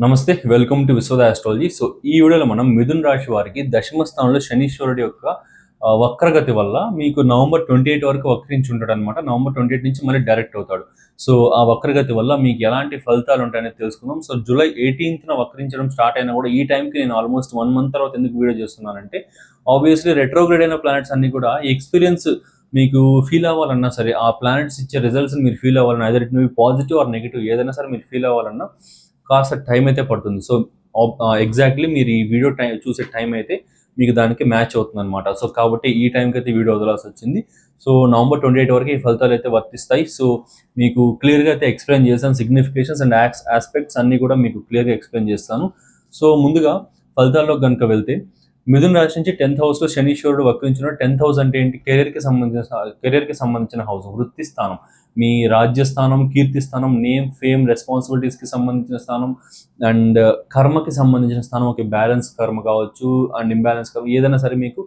నమస్తే welcome to Vishwada astrology so ఈ వీడియోలో మనం మిథున్ రాశి వారికి దశమ స్థానంలో శనీశ్వరుడి యొక్క వక్రగతి వల్ల మీకు నవంబర్ ట్వంటీ ఎయిట్ వరకు వక్రించి ఉంటాడు అనమాట నవంబర్ ట్వంటీ ఎయిట్ నుంచి మళ్ళీ డైరెక్ట్ అవుతాడు. సో ఆ వక్రగతి వల్ల మీకు ఎలాంటి ఫలితాలు ఉంటాయని తెలుసుకుందాం. సో జూలై ఎయిటీన్త్న వక్రించడం స్టార్ట్ అయినా కూడా ఈ టైంకి నేను ఆల్మోస్ట్ వన్ మంత్ తర్వాత ఎందుకు వీడియో చేస్తున్నానంటే ఆబ్వియస్లీ రెట్రోగ్రేడ్ అయిన ప్లానెట్స్ అన్ని కూడా ఎక్స్పీరియన్స్ మీకు ఫీల్ అవ్వాలన్నా సరే ఆ ప్లానెట్స్ ఇచ్చే రిజల్ట్స్ మీరు ఫీల్ అవ్వాలన్నా ఎదర్ ఇట్ మీ పాజిటివ్ ఆర్ నెగిటివ్ ఏదైనా సరే మీరు ఫీల్ అవ్వాలన్నా కాస్త టైం అయితే పడుతుంది. సో ఎగ్జాక్ట్లీ మీరు ఈ వీడియో టైం చూసే టైం అయితే మీకు దానికి మ్యాచ్ అవుతుంది అనమాట సో కాబట్టి ఈ టైంకి అయితే వీడియో వదలాల్సి వచ్చింది. సో నవంబర్ ట్వంటీ ఎయిట్ వరకు ఈ ఫలితాలు అయితే వర్తిస్తాయి. సో మీకు క్లియర్గా అయితే ఎక్స్ప్లెయిన్ చేస్తాను. సిగ్నిఫికేషన్స్ అండ్ యాక్స్ ఆస్పెక్ట్స్ అన్నీ కూడా మీకు క్లియర్గా ఎక్స్ప్లెయిన్ చేస్తాను. సో ముందుగా ఫలితాల్లో కనుక వెళ్తే మిథున రాశి నుంచి టెన్త్ హౌస్లో శనీశ్వరుడు వక్రించిన టెన్త్ హౌస్ అంటే ఏంటి? కెరీర్కి సంబంధించిన కెరీర్కి సంబంధించిన హౌస్ వృత్తి స్థానం. మీ రాజ్యస్థానం కీర్తి స్థానం నేమ్ ఫేమ్ రెస్పాన్సిబిలిటీస్కి సంబంధించిన స్థానం అండ్ కర్మకి సంబంధించిన స్థానం. ఒక బ్యాలెన్స్ కర్మ కావచ్చు అండ్ ఇంబ్యాలెన్స్ కర్మ ఏదైనా సరే మీకు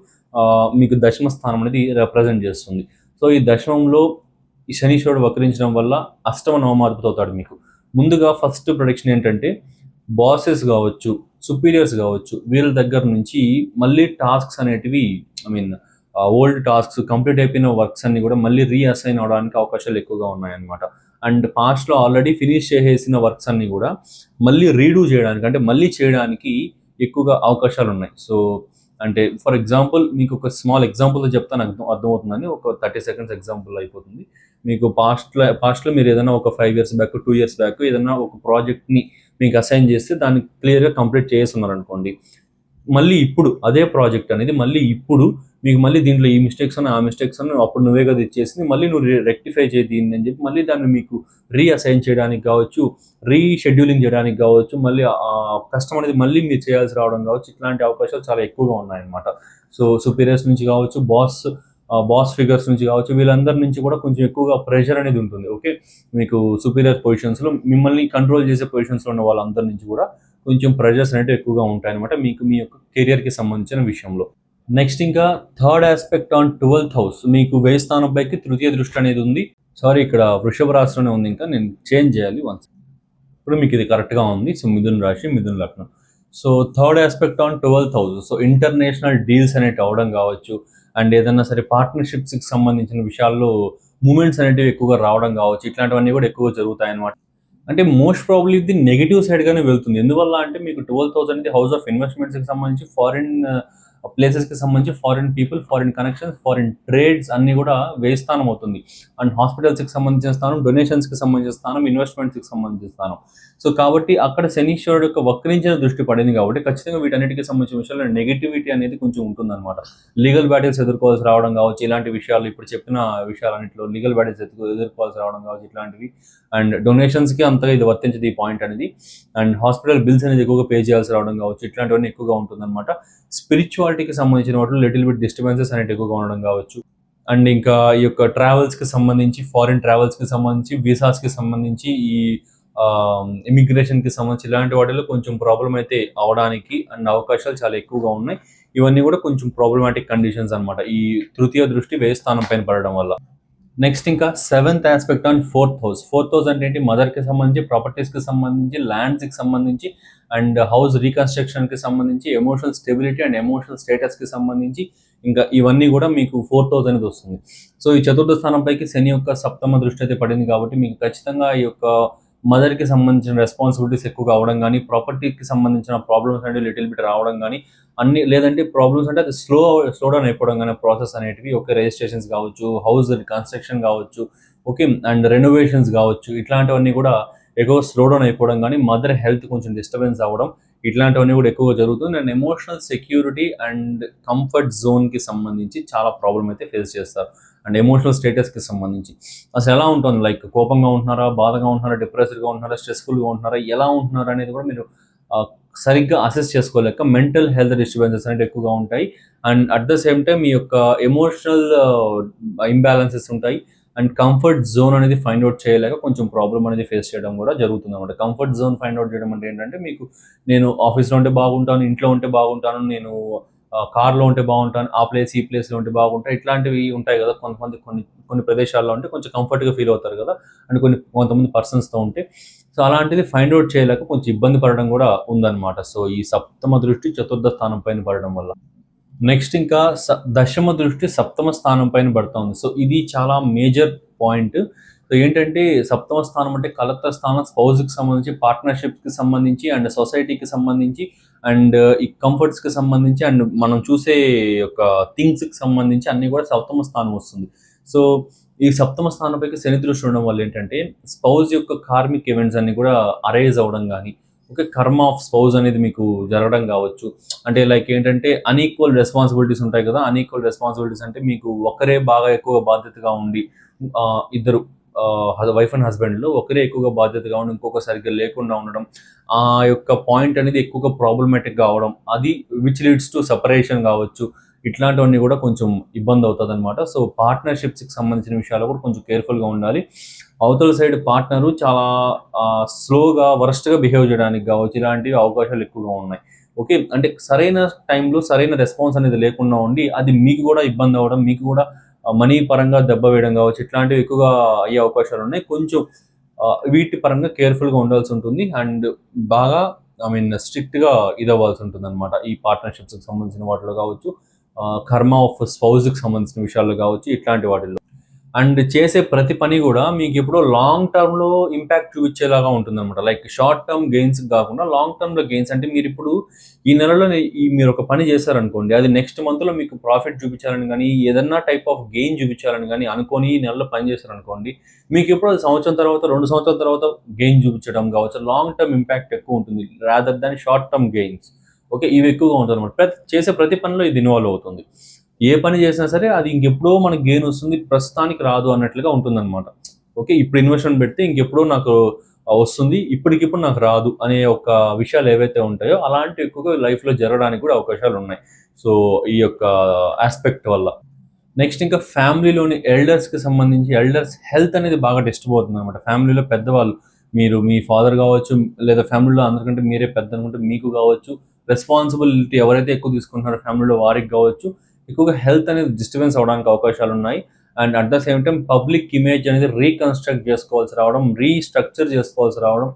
మీకు దశమ స్థానం అనేది రిప్రజెంట్ చేస్తుంది. సో ఈ దశమంలో ఈ శనీశ్వరుడు వక్రించడం వల్ల అష్టమ నవమాధిపతి అవుతాడు మీకు. ముందుగా ఫస్ట్ ప్రొడిక్షన్ ఏంటంటే బాసెస్ కావచ్చు సుపీరియర్స్ కావచ్చు వీళ్ళ దగ్గర నుంచి మళ్ళీ టాస్క్స్ అనేటివి I mean old tasks complete అయిపోయిన వర్క్స్ అన్ని కూడా మళ్ళీ రీఅసైన్ అవడానికి అవకాశాలు ఎక్కువగా ఉన్నాయన్నమాట. అండ్ పాస్ట్లో ఆల్రెడీ ఫినిష్ చేసేసిన వర్క్స్ అన్ని కూడా మళ్ళీ రీడూ చేయడానికి అంటే మళ్ళీ చేయడానికి ఎక్కువగా అవకాశాలు ఉన్నాయి. సో అంటే ఫర్ ఎగ్జాంపుల్ మీకు ఒక స్మాల్ ఎగ్జాంపుల్ చెప్తాను అర్థం అర్థమవుతుందని ఒక థర్టీ సెకండ్స్ ఎగ్జాంపుల్ అయిపోతుంది. మీకు పాస్ట్లో పాస్ట్లో మీరు ఏదైనా ఒక five years back two years back ఏదైనా ఒక ప్రాజెక్ట్ని మీకు అసైన్ చేస్తే దాన్ని క్లియర్గా కంప్లీట్ చేస్తున్నారు అనుకోండి మళ్ళీ ఇప్పుడు అదే ప్రాజెక్ట్ అనేది మళ్ళీ ఇప్పుడు మీకు మళ్ళీ దీంట్లో ఈ మిస్టేక్స్ అని ఆ మిస్టేక్స్ అని అప్పుడు నువ్వే కదా ఇచ్చేసింది. మళ్ళీ నువ్వు రెక్టిఫై చేయి దీన్ని అని చెప్పి మళ్ళీ దాన్ని మీకు రీఅసైన్ చేయడానికి కావచ్చు రీషెడ్యూలింగ్ చేయడానికి కావచ్చు మళ్ళీ ఆ కష్టం అనేది మళ్ళీ మీరు చేయాల్సి రావడం కావచ్చు. ఇట్లాంటి అవకాశాలు చాలా ఎక్కువగా ఉన్నాయన్నమాట. సో సుపీరియర్స్ నుంచి కావచ్చు బాస్ బాస్ ఫిగర్స్ నుంచి కావచ్చు వీళ్ళందరి నుంచి కూడా కొంచెం ఎక్కువగా ప్రెషర్ అనేది ఉంటుంది ఓకే మీకు సుపీరియర్ పొజిషన్స్లో మిమ్మల్ని కంట్రోల్ చేసే పొజిషన్స్లో ఉన్న వాళ్ళందరి నుంచి కూడా కొంచెం ప్రెషర్స్ అనేవి ఎక్కువగా ఉంటాయన్నమాట మీకు మీ యొక్క కెరియర్కి సంబంధించిన విషయంలో. నెక్స్ట్ ఇంకా third aspect on twelfth house మీకు వేయి స్థానంపైకి తృతీయ దృష్టి అనేది ఉంది. సారీ ఇక్కడ వృషభ రాశిలోనే ఉంది ఇంకా నేను చేంజ్ చేయాలి వన్స్ ఇప్పుడు మీకు ఇది కరెక్ట్గా ఉంది. సో మిథున్ రాశి మిథున్ లగ్నం. So third aspect on twelfth house so international deals అనేవి అవడం కావచ్చు అండ్ ఏదన్నా సరే పార్ట్నర్షిప్స్కి సంబంధించిన విషయాల్లో మూమెంట్స్ అనేటివి ఎక్కువగా రావడం కావచ్చు ఇట్లాంటివన్నీ కూడా ఎక్కువగా జరుగుతాయి అన్నమాట అంటే మోస్ట్ ప్రాబ్లీ ఇది నెగిటివ్ సైడ్గానే వెళ్తుంది. ఎందువల్ల అంటే మీకు ట్వెల్వ్ థౌసండ్ హౌస్ ఆఫ్ ఇన్వెస్ట్మెంట్స్కి సంబంధించి ఫారిన్ ప్లేసెస్కి సంబంధించి foreign people foreign connections foreign trades అన్ని కూడా వేయి స్థానం అవుతుంది. అండ్ హాస్పిటల్స్కి సంబంధించిన స్థానం డొనేషన్స్కి సంబంధించిన స్థానం ఇన్వెస్ట్మెంట్స్కి సంబంధించిన స్థానం. సో కాబట్టి అక్కడ శనీశ్వరుడు యొక్క వక్రించిన దృష్టి పడింది కాబట్టి ఖచ్చితంగా వీటన్నిటికీ సంబంధించిన విషయాల్లో నెగిటివిటీ అనేది కొంచెం ఉంటుందన్నమాట. లీగల్ బ్యాటిల్స్ ఎదుర్కోవాల్సి రావడం కావచ్చు ఇలాంటి విషయాలు ఇప్పుడు చెప్పిన విషయాలన్నింటిలో లీగల్ బ్యాటిల్స్ ఎదుర్కోవాల్సి రావడం కావచ్చు ఇట్లాంటివి. అండ్ డొనేషన్స్కి అంతగా ఇది వర్తించదు ఈ పాయింట్ అనేది. అండ్ హాస్పిటల్ బిల్స్ అనేది ఎక్కువగా పే చేయాల్సి రావడం కావచ్చు ఇట్లాంటివన్నీ ఎక్కువగా ఉంటుందన్నమాట. స్పిరిచువల్ స్పిరిచువాలిటీకి సంబంధించిన వాటిలో లిటిల్ బిట్ డిస్టర్బెన్సెస్ అనేవి ఎక్కువగా ఉండడం కావచ్చు. అండ్ ఇంకా ఈ యొక్క ట్రావెల్స్కి సంబంధించి ఫారిన్ ట్రావెల్స్కి సంబంధించి వీసాస్కి సంబంధించి ఈ ఇమిగ్రేషన్కి సంబంధించి ఇలాంటి వాటిలో కొంచెం ప్రాబ్లం అయితే అవడానికి అండ్ అవకాశాలు చాలా ఎక్కువగా ఉన్నాయి. ఇవన్నీ కూడా కొంచెం ప్రాబ్లమాటిక్ కండిషన్స్ అన్నమాట. ఈ తృతీయ దృష్టి వేయి స్థానం పైన పడడం వల్ల. నెక్స్ట్ ఇంకా seventh aspect on fourth house. Fourth house అంటే ఏంటి? మదర్కి సంబంధించి ప్రాపర్టీస్కి సంబంధించి ల్యాండ్స్కి సంబంధించి అండ్ హౌస్ రీకన్స్ట్రక్షన్కి సంబంధించి ఎమోషనల్ స్టెబిలిటీ అండ్ ఎమోషనల్ స్టేటస్కి సంబంధించి ఇంకా ఇవన్నీ కూడా మీకు ఫోర్త్ హౌస్ అనేది వస్తుంది. సో ఈ చతుర్థ స్థానంపైకి శని యొక్క సప్తమ దృష్టి అయితే పడింది కాబట్టి మీకు ఖచ్చితంగా ఈ యొక్క మదర్కి సంబంధించిన రెస్పాన్సిబిలిటీస్ ఎక్కువగా అవడం కానీ ప్రాపర్టీకి సంబంధించిన ప్రాబ్లమ్స్ అనేవి లిటిల్ బిట్ రావడం కానీ అన్ని లేదంటే ప్రాబ్లమ్స్ అంటే అది స్లో స్లో డౌన్ అయిపోవడం కానీ ప్రాసెస్ అనేటివి ఓకే రిజిస్ట్రేషన్స్ కావచ్చు హౌస్ కన్స్ట్రక్షన్ కావచ్చు ఓకే అండ్ రెనోవేషన్స్ కావచ్చు ఇట్లాంటివన్నీ కూడా ఎక్కువ స్లో డౌన్ అయిపోవడం కానీ మదర్ హెల్త్ కొంచెం డిస్టర్బెన్స్ అవ్వడం ఇట్లాంటివన్నీ కూడా ఎక్కువగా జరుగుతుంది. And emotional security and comfort జోన్కి సంబంధించి చాలా ప్రాబ్లం అయితే ఫేస్ చేస్తారు. అండ్ ఎమోషనల్ స్టేటస్కి సంబంధించి. అసలు ఎలా ఉంటుంది? లైక్ కోపంగా ఉంటున్నారా? బాధగా ఉంటున్నారా? డిప్రెస్డ్గా ఉంటున్నారా? స్ట్రెస్ఫుల్గా ఉంటున్నారా? ఎలా ఉంటున్నారా అనేది కూడా మీరు సరిగ్గా అసెస్ చేసుకోలేక మెంటల్ హెల్త్ డిస్టర్బెన్సెస్ అనేవి ఎక్కువగా ఉంటాయి. And at the same time మీ యొక్క ఎమోషనల్ ఇంబ్యాలెన్సెస్ ఉంటాయి. అండ్ కంఫర్ట్ జోన్ అనేది ఫైండ్ అవుట్ చేయలేక కొంచెం ప్రాబ్లం అనేది ఫేస్ చేయడం కూడా జరుగుతుంది అనమాట కంఫర్ట్ జోన్ ఫైండ్ అవుట్ చేయడం అంటే ఏంటంటే మీకు నేను ఆఫీస్లో ఉంటే బాగుంటాను ఇంట్లో ఉంటే బాగుంటాను నేను కార్లో ఉంటే బాగుంటాను ఆ ప్లేస్ ఈ ప్లేస్లో ఉంటే బాగుంటాయి ఇట్లాంటివి ఉంటాయి కదా కొంతమంది కొన్ని కొన్ని ప్రదేశాల్లో ఉంటే కొంచెం కంఫర్ట్గా ఫీల్ అవుతారు కదా అండ్ కొన్ని కొంతమంది పర్సన్స్తో ఉంటే. సో అలాంటిది ఫైండ్ అవుట్ చేయలేక కొంచెం ఇబ్బంది పడడం కూడా ఉందన్నమాట. సో ఈ సప్తమ దృష్టి చతుర్థ స్థానం పైన పడడం వల్ల. నెక్స్ట్ ఇంకా స- దశమ దృష్టి సప్తమ స్థానం పైన పడుతుంది. సో ఇది చాలా మేజర్ పాయింట్ సో ఏంటంటే సప్తమ స్థానం అంటే కలెక్టర్ స్థానం స్పౌజ్కి సంబంధించి పార్ట్నర్షిప్స్కి సంబంధించి అండ్ సొసైటీకి సంబంధించి అండ్ ఈ కంఫర్ట్స్కి సంబంధించి అండ్ మనం చూసే యొక్క థింగ్స్కి సంబంధించి అన్నీ కూడా సప్తమ స్థానం వస్తుంది. సో ఈ సప్తమ స్థానంపైకి శని దృష్టి ఉండడం వల్ల ఏంటంటే స్పౌజ్ యొక్క కార్మిక్ ఈవెంట్స్ అన్ని కూడా అరైజ్ అవ్వడం కానీ ఓకే కర్మ ఆఫ్ స్పౌజ్ అనేది మీకు జరగడం కావచ్చు. అంటే లైక్ ఏంటంటే అన్ఈక్వల్ రెస్పాన్సిబిలిటీస్ ఉంటాయి కదా అన్ఈక్వల్ రెస్పాన్సిబిలిటీస్ అంటే మీకు ఒకరే బాగా ఎక్కువ బాధ్యతగా ఉండి ఇద్దరు వైఫ్ అండ్ హస్బెండ్లో ఒకరే ఎక్కువగా బాధ్యతగా ఉండడం ఇంకొక సరిగ్గా లేకుండా ఉండడం ఆ యొక్క పాయింట్ అనేది ఎక్కువగా ప్రాబ్లమేటిక్ కావడం అది విచ్ లీడ్స్ టు సపరేషన్ కావచ్చు ఇట్లాంటివన్నీ కూడా కొంచెం ఇబ్బంది అవుతుంది అనమాట సో పార్ట్నర్షిప్స్కి సంబంధించిన విషయాలు కూడా కొంచెం కేర్ఫుల్గా ఉండాలి. అవతల సైడ్ పార్ట్నరు చాలా స్లోగా వరస్ట్గా బిహేవ్ చేయడానికి కావచ్చు ఇలాంటివి అవకాశాలు ఎక్కువగా ఉన్నాయి. ఓకే అంటే సరైన టైంలో సరైన రెస్పాన్స్ అనేది లేకుండా ఉండి అది మీకు కూడా ఇబ్బంది అవ్వడం మీకు కూడా మనీ పరంగా దెబ్బ వేయడం కావచ్చు ఇట్లాంటివి ఎక్కువగా అయ్యే అవకాశాలు ఉన్నాయి. కొంచెం వీటి పరంగా కేర్ఫుల్గా ఉండాల్సి ఉంటుంది అండ్ బాగా ఐ మీన్ స్ట్రిక్ట్గా ఇదవ్వాల్సి ఉంటుంది అనమాట ఈ పార్ట్నర్షిప్స్కి సంబంధించిన వాటిలో కావచ్చు ఆ, కర్మ ఆఫ్ స్పౌజ్కి సంబంధించిన విషయాల్లో కావచ్చు ఇట్లాంటి వాటిల్లో. అండ్ చేసే ప్రతి పని కూడా మీకు ఇప్పుడు లాంగ్ టర్మ్లో ఇంపాక్ట్ చూపించేలాగా ఉంటుంది అనమాట లైక్ షార్ట్ టర్మ్ గెయిన్స్ కాకుండా లాంగ్ టర్మ్లో గెయిన్స్ అంటే మీరు ఇప్పుడు ఈ నెలలో ఈ మీరు ఒక పని చేశారనుకోండి అది నెక్స్ట్ మంత్లో మీకు ప్రాఫిట్ చూపించాలని కానీ ఏదన్నా టైప్ ఆఫ్ గెయిన్ చూపించాలని కానీ అనుకొని ఈ నెలలో పని చేశారనుకోండి మీకు ఇప్పుడు అది సంవత్సరం తర్వాత రెండు సంవత్సరాల తర్వాత గెయిన్ చూపించడం కావచ్చు. లాంగ్ టర్మ్ ఇంపాక్ట్ ఎక్కువ ఉంటుంది rather than short term gains okay ఇవి ఎక్కువగా ఉంటుంది అనమాట ప్రతి చేసే ప్రతి పనిలో ఇది ఇన్వాల్వ్ అవుతుంది. ఏ పని చేసినా సరే అది ఇంకెప్పుడో మనకు గెయిన్ వస్తుంది ప్రస్తుతానికి రాదు అన్నట్లుగా ఉంటుందన్నమాట. ఓకే ఇప్పుడు ఇన్వెస్ట్మెంట్ పెడితే ఇంకెప్పుడో నాకు వస్తుంది ఇప్పటికిప్పుడు నాకు రాదు అనే ఒక విషయాలు ఏవైతే ఉంటాయో అలాంటివి ఎక్కువగా లైఫ్లో జరగడానికి కూడా అవకాశాలు ఉన్నాయి. సో ఈ యొక్క ఆస్పెక్ట్ వల్ల. నెక్స్ట్ ఇంకా ఫ్యామిలీలోని ఎల్డర్స్కి సంబంధించి ఎల్డర్స్ హెల్త్ అనేది బాగా డిస్టర్బ్ అవుతుంది అనమాట ఫ్యామిలీలో పెద్దవాళ్ళు మీరు మీ ఫాదర్ కావచ్చు లేదా ఫ్యామిలీలో అందరికంటే మీరే పెద్ద అనుకుంటే మీకు కావచ్చు రెస్పాన్సిబిలిటీ ఎవరైతే ఎక్కువ తీసుకుంటున్నారో ఫ్యామిలీలో వారికి కావచ్చు ఎక్కువగా హెల్త్ అనేది డిస్టర్బెన్స్ అవడానికి అవకాశాలు ఉన్నాయి and at the same time public image అనేది రీకన్స్ట్రక్ట్ చేసుకోవాల్సి రావడం రీస్ట్రక్చర్ చేసుకోవాల్సి రావడం.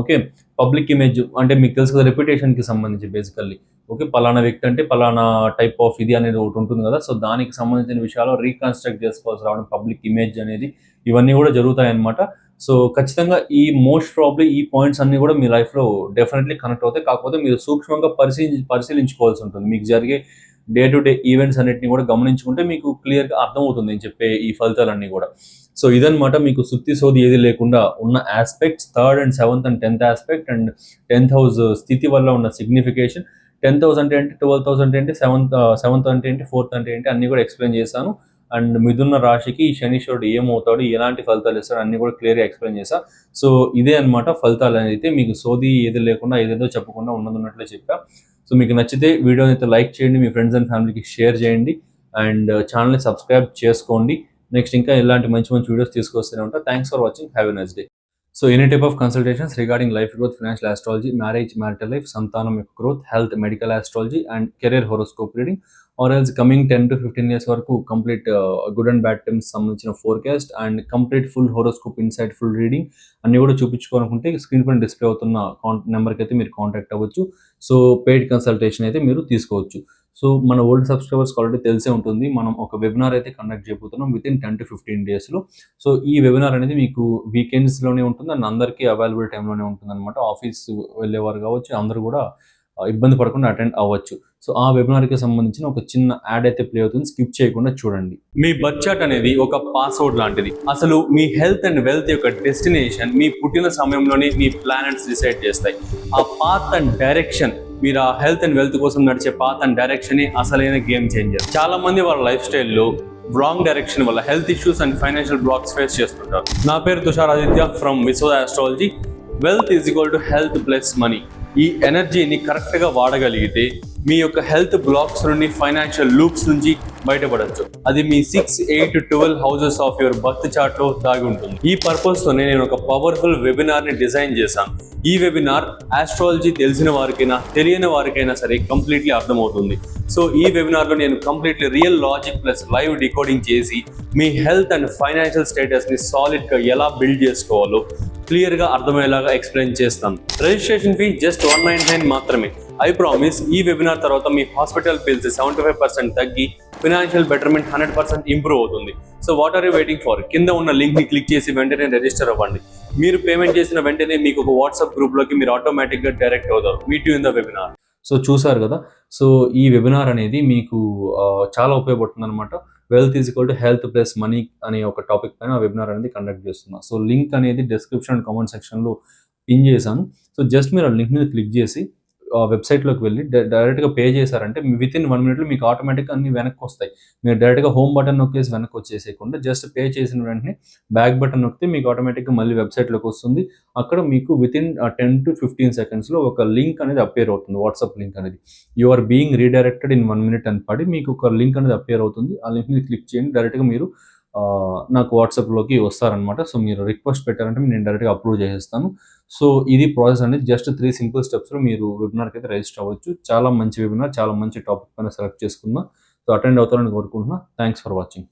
ఓకే పబ్లిక్ ఇమేజ్ అంటే మీకు తెలుసు కదా రెప్యుటేషన్కి సంబంధించి బేసికల్లీ ఓకే పలానా వ్యక్తి అంటే పలానా టైప్ ఆఫ్ ఇది అనేది ఒకటి ఉంటుంది కదా. సో దానికి సంబంధించిన విషయాలు రీకన్స్ట్రక్ట్ చేసుకోవాల్సి రావడం పబ్లిక్ ఇమేజ్ అనేది ఇవన్నీ కూడా జరుగుతాయి అన్నమాట సో ఖచ్చితంగా ఈ మోస్ట్ ప్రాబ్లీ ఈ పాయింట్స్ అన్ని కూడా మీ లైఫ్లో డెఫినెట్లీ కనెక్ట్ అవుతాయి. కాకపోతే మీరు సూక్ష్మంగా పరిశీలి పరిశీలించుకోవాల్సి ఉంటుంది. మీకు జరిగే డే టు డే ఈవెంట్స్ అన్నిటిని కూడా గమనించుకుంటే మీకు క్లియర్గా అర్థమవుతుంది నేను చెప్పే ఈ ఫలితాలన్నీ కూడా. సో ఇదనమాట మీకు సుత్తి సోది ఏది లేకుండా ఉన్న aspects third and seventh and tenth aspect and tenth house స్థితి వల్ల ఉన్న సిగ్నిఫికేషన్ టెన్త్ హౌస్ అంటే ఏంటి? ట్వెల్త్ హౌస్ అంటే ఏంటి? సెవెంత్ సెవెంత్ uh, అంటే ఏంటి? ఫోర్త్ అంటే ఏంటి? అన్ని కూడా ఎక్స్ప్లెయిన్ చేశాను అండ్ మిథున రాశికి శనీశ్వరుడు ఏమవుతాడు ఎలాంటి ఫలితాలు ఇస్తాడు అన్ని కూడా క్లియర్గా ఎక్స్ప్లెయిన్ చేశా. సో ఇదే అన్నమాట ఫలితాలు అయితే మీకు సోది ఏది లేకుండా ఏదేదో చెప్పకుండా ఉన్నదన్నట్లే చెప్పా. సో మీకు నచ్చితే వీడియోని అయితే లైక్ చేయండి మీ ఫ్రెండ్స్ అండ్ ఫ్యామిలీకి షేర్ చేయండి అండ్ ఛానల్ని సబ్స్క్రైబ్ చేసుకోండి. నెక్స్ట్ ఇంకా ఇలాంటి మంచి మంచి వీడియోస్ తీసుకొస్తూనే ఉంటా. Thanks for watching have a nice day so any type of consultations regarding life growth financial astrology marriage marital life సంతానం యొక్క growth health medical astrology and career horoscope reading or else coming ten to fifteen years వరకు complete good and bad times సంబంధించిన forecast and complete full horoscope insight full reading అన్ని కూడా చూపించుకోవాలనుకుంటే screen పైన display అవుతున్న కాంట్ నెంబర్కి అయితే మీరు కాంటాక్ట్ అవ్వచ్చు. సో పెయిడ్ కన్సల్టేషన్ అయితే మీరు తీసుకోవచ్చు. సో మన ఓల్డ్ సబ్స్క్రైబర్స్ ఆల్రెడీ తెలిసే ఉంటుంది. మనం ఒక వెబినార్ అయితే కండక్ట్ చేయబోతున్నాం within ten to fifteen డేస్లో సో ఈ వెబినార్ అనేది మీకు వీకెండ్స్లోనే ఉంటుంది. అండ్ అందరికీ అవైలబుల్ టైంలోనే ఉంటుంది అనమాట ఆఫీస్ వెళ్ళేవారు కావచ్చు అందరూ కూడా ఇబ్బంది పడకుండా అటెండ్ అవ్వచ్చు. సో ఆ వెబినార్కి సంబంధించిన ఒక చిన్న యాడ్ అయితే ప్లే అవుతుంది. స్కిప్ చేయకుండా చూడండి. మీ బడ్జెట్ అనేది ఒక పాస్వర్డ్ లాంటిది. అసలు మీ హెల్త్ అండ్ వెల్త్ యొక్క డెస్టినేషన్ మీ పుట్టిన సమయంలోనే మీ ప్లానెట్స్ డిసైడ్ చేస్తాయి. ఆ పాత్ అండ్ డైరెక్షన్ మీరు ఆ హెల్త్ అండ్ వెల్త్ కోసం నడిచే పాత్ అండ్ డైరెక్షన్ అసలైన గేమ్ చేంజర్. చాలా మంది వాళ్ళ లైఫ్ స్టైల్లో రాంగ్ డైరెక్షన్ వల్ల health issues and financial blocks face చేస్తుంటారు. నా పేరు Tushar Aditya from Vishwa astrology. Wealth is equal to health plus money. ఈ ఎనర్జీని కరెక్ట్గా వాడగలిగితే మీ యొక్క హెల్త్ బ్లాక్స్ నుండి ఫైనాన్షియల్ లూప్స్ నుంచి బయటపడచ్చు. అది మీ six eight twelve houses of your birth చార్ట్లో దాగి ఉంటుంది. ఈ పర్పస్ తోనే నేను ఒక పవర్ఫుల్ వెబినార్ని డిజైన్ చేశాను. ఈ వెబినార్ ఆస్ట్రాలజీ తెలిసిన వారికైనా తెలియని వారికైనా సరే కంప్లీట్లీ అర్థమవుతుంది. సో ఈ వెబినార్లో నేను completely real logic plus live decoding చేసి మీ హెల్త్ అండ్ ఫైనాన్షియల్ స్టేటస్ని సాలిడ్గా ఎలా బిల్డ్ చేసుకోవాలో క్లియర్గా అర్థమయ్యేలాగా ఎక్స్ప్లెయిన్ చేస్తాం registration fee just one nine nine మాత్రమే. ఐ ప్రామిస్ ఈ వెబినార్ తర్వాత మీ hospital bills seventy five percent తగ్గి financial betterment hundred percent improve అవుతుంది. So what are you waiting for కింద ఉన్న లింక్ని క్లిక్ చేసి వెంటనే రిజిస్టర్ అవ్వండి. మీరు పేమెంట్ చేసిన వెంటనే మీకు ఒక వాట్సాప్ గ్రూప్లోకి మీరు ఆటోమేటిక్గా డైరెక్ట్ అవుతారు. Meet you in the webinar so చూసారు కదా? సో ఈ వెబినార్ అనేది మీకు చాలా ఉపయోగపడుతుంది అనమాట wealth is equal to health plus money అనే ఒక టాపిక్ పైన వెబినార్ అనేది కండక్ట్ చేస్తున్నా. సో లింక్ అనేది డిస్క్రిప్షన్ అండ్ కామెంట్ సెక్షన్లో పిన్ చేశాను. సో జస్ట్ మీరు ఆ లింక్ మీద క్లిక్ చేసి వెబ్సైట్లోకి వెళ్ళి డైరెక్ట్గా పే చేశారంటే విత్ ఇన్ వన్ మినిట్లో మీకు ఆటోమేటిక్గా అన్ని వెనక్కి వస్తాయి మీరు డైరెక్ట్గా హోమ్ బటన్ నొక్కేసి వెనక్కి వచ్చేసేయకుండా జస్ట్ పే చేసిన వెంటనే బ్యాక్ బటన్ నొక్కితే మీకు ఆటోమేటిక్గా మళ్ళీ వెబ్సైట్లోకి వస్తుంది. అక్కడ మీకు within ten to fifteen సెకండ్స్లో ఒక లింక్ అనేది అపేర్ అవుతుంది. వాట్సాప్ లింక్ అనేది. You are being redirected in one minute అని పడి మీకు ఒక లింక్ అనేది అపేర్ అవుతుంది. ఆ లింక్ని క్లిక్ చేయండి. డైరెక్ట్గా మీరు నాకు వాట్సాప్లోకి వస్తారనమాట సో మీరు రిక్వెస్ట్ పెట్టారంటే నేను డైరెక్ట్గా అప్రూవ్ చేసేస్తాను. సో ఇది ప్రాసెస్ అనేది జస్ట్ త్రీ సింపుల్ స్టెప్స్లో మీరు వెబినార్కి అయితే రిజిస్టర్ అవ్వచ్చు. చాలా మంచి వెబినార్ చాలా మంచి టాపిక్ పైన సెలెక్ట్ చేసుకున్నా. సో అటెండ్ అవుతారని కోరుకుంటున్నా. Thanks for watching.